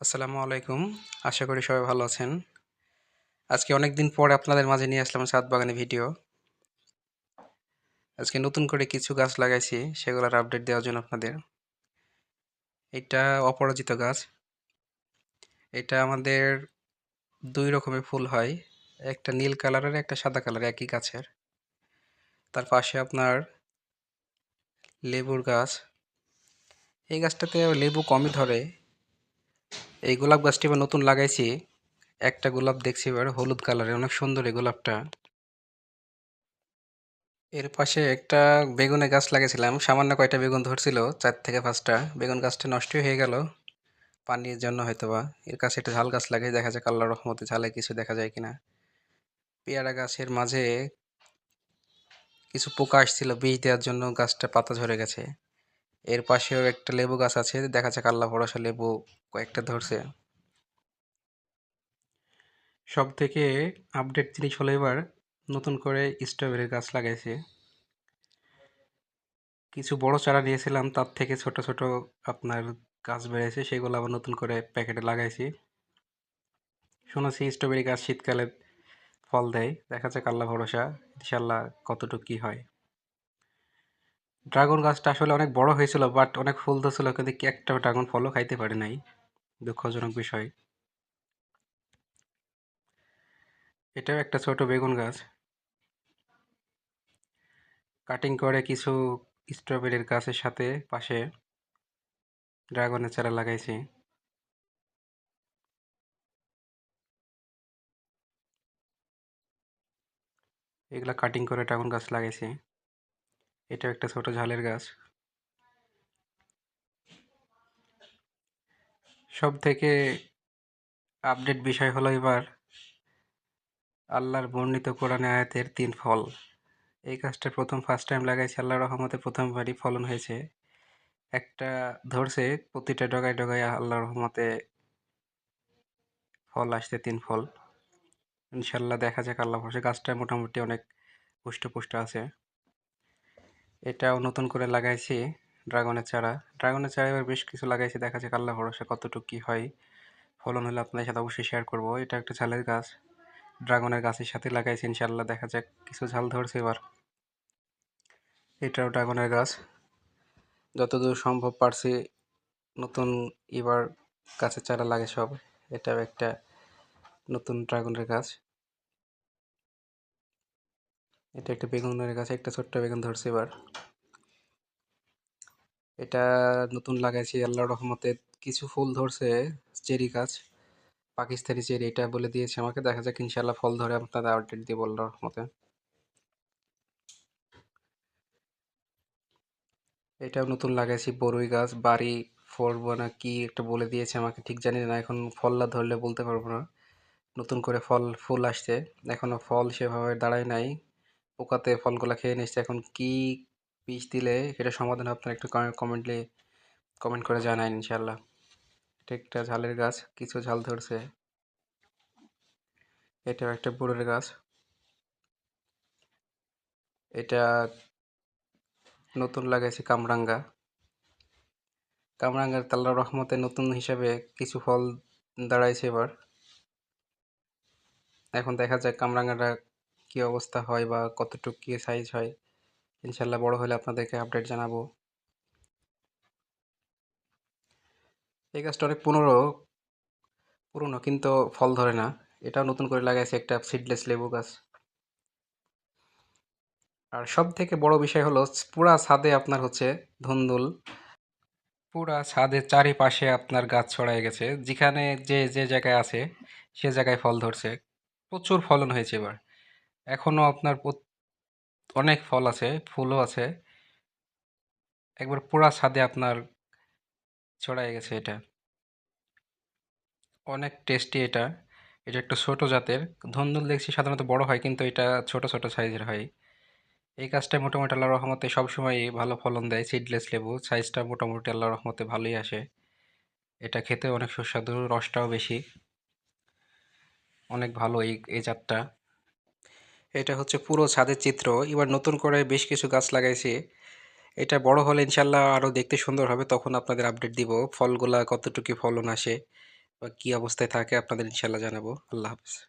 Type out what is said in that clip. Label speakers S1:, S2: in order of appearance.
S1: আসসালামু আলাইকুম। আশা করি সবাই ভালো আছেন। আজকে অনেক দিন পরে আপনাদের মাঝে নিয়ে আসলাম ছাদ বাগানে ভিডিও। আজকে নতুন করে কিছু গাছ লাগাইছি, সেগুলোর আপডেট দেওয়ার জন্য আপনাদের। এটা অপরাজিত গাছ। এটা আমাদের দুই রকমের ফুল হয়, একটা নীল কালারের একটা সাদা কালার, একই গাছের। তার পাশে আপনার লেবুর গাছ। এই গাছটাতে লেবু কমই ধরে এই গোলাপ গাছটি এবার নতুন লাগাইছি। একটা গোলাপ দেখছি এবার হলুদ কালারের, অনেক সুন্দর এই গোলাপটা। এর পাশে একটা বেগুনে গাছ লাগিয়েছিলাম সামান্য কয়টা বেগুন ধরছিল, চার থেকে পাঁচটা। বেগুন গাছটা নষ্ট হয়ে গেল, পানির জন্য হয়তোবা। এর কাছে একটা ঝাল গাছ লাগিয়ে দেখা যায় আল্লাহ রহমতে ঝালে কিছু দেখা যায় কিনা। পেয়ারা গাছের মাঝে কিছু পোকা আসছিল বীজ দেওয়ার জন্য গাছটা পাতা ঝরে গেছে। এর পাশেও একটা লেবু গাছ আছে, দেখা যাক আল্লাহ ভরসা লেবু কয়েকটা ধরছে। সব থেকে আপডেট জিনিস হলো এবার নতুন করে স্ট্রবেরি গাছ লাগাইছে। কিছু বড় চারা নিয়েছিলাম, তার থেকে ছোট ছোট আপনার গাছ বেড়েছে, সেগুলো আবার নতুন করে প্যাকেটে লাগাইছি। শুনেছি স্ট্রবেরি গাছ শীতকালে ফল দেয়, দেখা যাক আল্লাহ ভরসা ইনশাল্লাহ কতটুকু কী হয়। ড্রাগন গাছটা আসলে অনেক বড় হয়েছিল বাট অনেক ফুল ধরছিল কিন্তু একটা ড্রাগন ফলও খাইতে পারে নাই। দুঃখজনক বিষয়। এটাও একটা ছোট বেগুন গাছ। কাটিং করে কিছু স্ট্রবেরির গাছের সাথে পাশে ড্রাগনের চারা লাগাইছি। এগুলা কাটিং করে ড্রাগন গাছ লাগাইছি। এটা একটা ছোট ঝালের গাছ। সব থেকে আপডেট বিষয় হলো এবার আল্লাহর বর্ণিত কোরআন আয়াতের তিন ফল। এই গাছটা প্রথম ফার্স্ট টাইম লাগাইছি আল্লাহ রহমতে প্রথমবারই ফলন হয়েছে। একটা ধরছে, প্রতিটা ডগায় ডগায় আল্লাহর রহমতে ফল আসছে, তিন ফল। ইনশাল্লাহ দেখা যাক, আল্লাহ ভরসা, গাছটা মোটামুটি অনেক পুষ্ট আছে। এটাও নতুন করে লাগাইছি, ড্রাগনের চারা। ড্রাগনের চারা এবার বেশ কিছু লাগাইছি, দেখা যাক আল্লাহ ভরসা কতটুকু কী হয়। ফলন হলে আপনাদের সাথে অবশ্যই শেয়ার করব। এটা একটা ঝালের গাছ, ড্রাগনের গাছের সাথে লাগাইছি ইনশাল্লাহ দেখা যাক কিছু ঝাল ধরছে এবার। এটাও ড্রাগনের গাছ। যতদূর সম্ভব পারছি নতুন এবার গাছের চারা লাগে সব। এটাও একটা নতুন ড্রাগনের গাছ। এটা একটা বেগুনের গাছ, একটা ছোট্ট বেগুন ধরছে এবার। এটা নতুন লাগাইছি আল্লাহ রহমতে কিছু ফুল ধরছে, চেরি গাছ, পাকিস্তানি চেরি, এটা বলে দিয়েছে আমাকে, দেখা যাক ইনশাল্লাহ ফল ধরে আপনাদের আপডেট দিয়ে আল্লাহর রহমতে। এটাও নতুন লাগাইছি, বরুই গাছ, বাড়ি ফলবো না কি একটা বলে দিয়েছে আমাকে, ঠিক জানি না, এখন ফল না ধরলে বলতে পারব না। নতুন করে ফল, ফুল আসছে, এখনও ফল সেভাবে দাঁড়ায় নাই। পোকাতে ফলগুলো খেয়ে নিচ্ছে এখন কি বীজ দিলে এটা সমাধান আপনার একটু কমেন্টলি কমেন্ট করে জানায় ইনশাল্লাহ এটা একটা ঝালের গাছ, কিছু ঝাল ধরছে। এটাও একটা বুড়ের গাছ। এটা নতুন লাগাইছে কামরাঙ্গা। কামরাঙ্গার তাল্লা রহমতে নতুন হিসাবে কিছু ফল দাঁড়াইছে এবার। এখন দেখা যাক কামরাঙ্গাটা কী অবস্থা হয় বা কতটুকু কী সাইজ হয়? ইনশাল্লাহ বড় হলে আপনাদেরকে আপডেট জানাব। এই গাছটা অনেক পুনরো পুরনো কিন্তু ফল ধরে না। এটাও নতুন করে লাগাইছে একটা সিডলেস লেবু গাছ। আর সব থেকে বড় বিষয় হলো, পুরা ছাদে আপনার হচ্ছে ধুন্দুল। পুরা ছাদের চারিপাশে আপনার গাছ ছড়াই গেছে। যেখানে যে যে জায়গায় আছে, সে জায়গায় ফল ধরছে। প্রচুর ফলন হয়েছে এবার। এখনও আপনার অনেক ফল আছে, ফুলও আছে। একবার পুরা ছাদে আপনার ছড়াই গেছে এটা। অনেক টেস্টি এটা। এটা একটা ছোট জাতের। ধন্দুল দেখছি সাধারণত বড় হয়, কিন্তু এটা ছোট ছোট সাইজের হয়। এই গাছটা মোটামুটি আল্লাহ রহমতে সবসময় ভালো ফলন দেয়। সিডলেস লেবু, সাইজটা মোটামুটি আল্লাহ রহমতে ভালোই আসে। এটা খেতে অনেক সুস্বাদু, রসটাও বেশি। অনেক ভালো এই এই জাতটা। এটা হচ্ছে পুরো ছাদের চিত্র। এবার নতুন করে বেশ কিছু গাছ লাগাইছি। এটা বড় হলে ইনশাল্লাহ আরও দেখতে সুন্দর হবে, তখন আপনাদের আপডেট দিব ফলগুলা কতটুকু ফলন আসে বা কী অবস্থায় থাকে, আপনাদের ইনশাল্লাহ জানাব। আল্লাহ হাফেজ।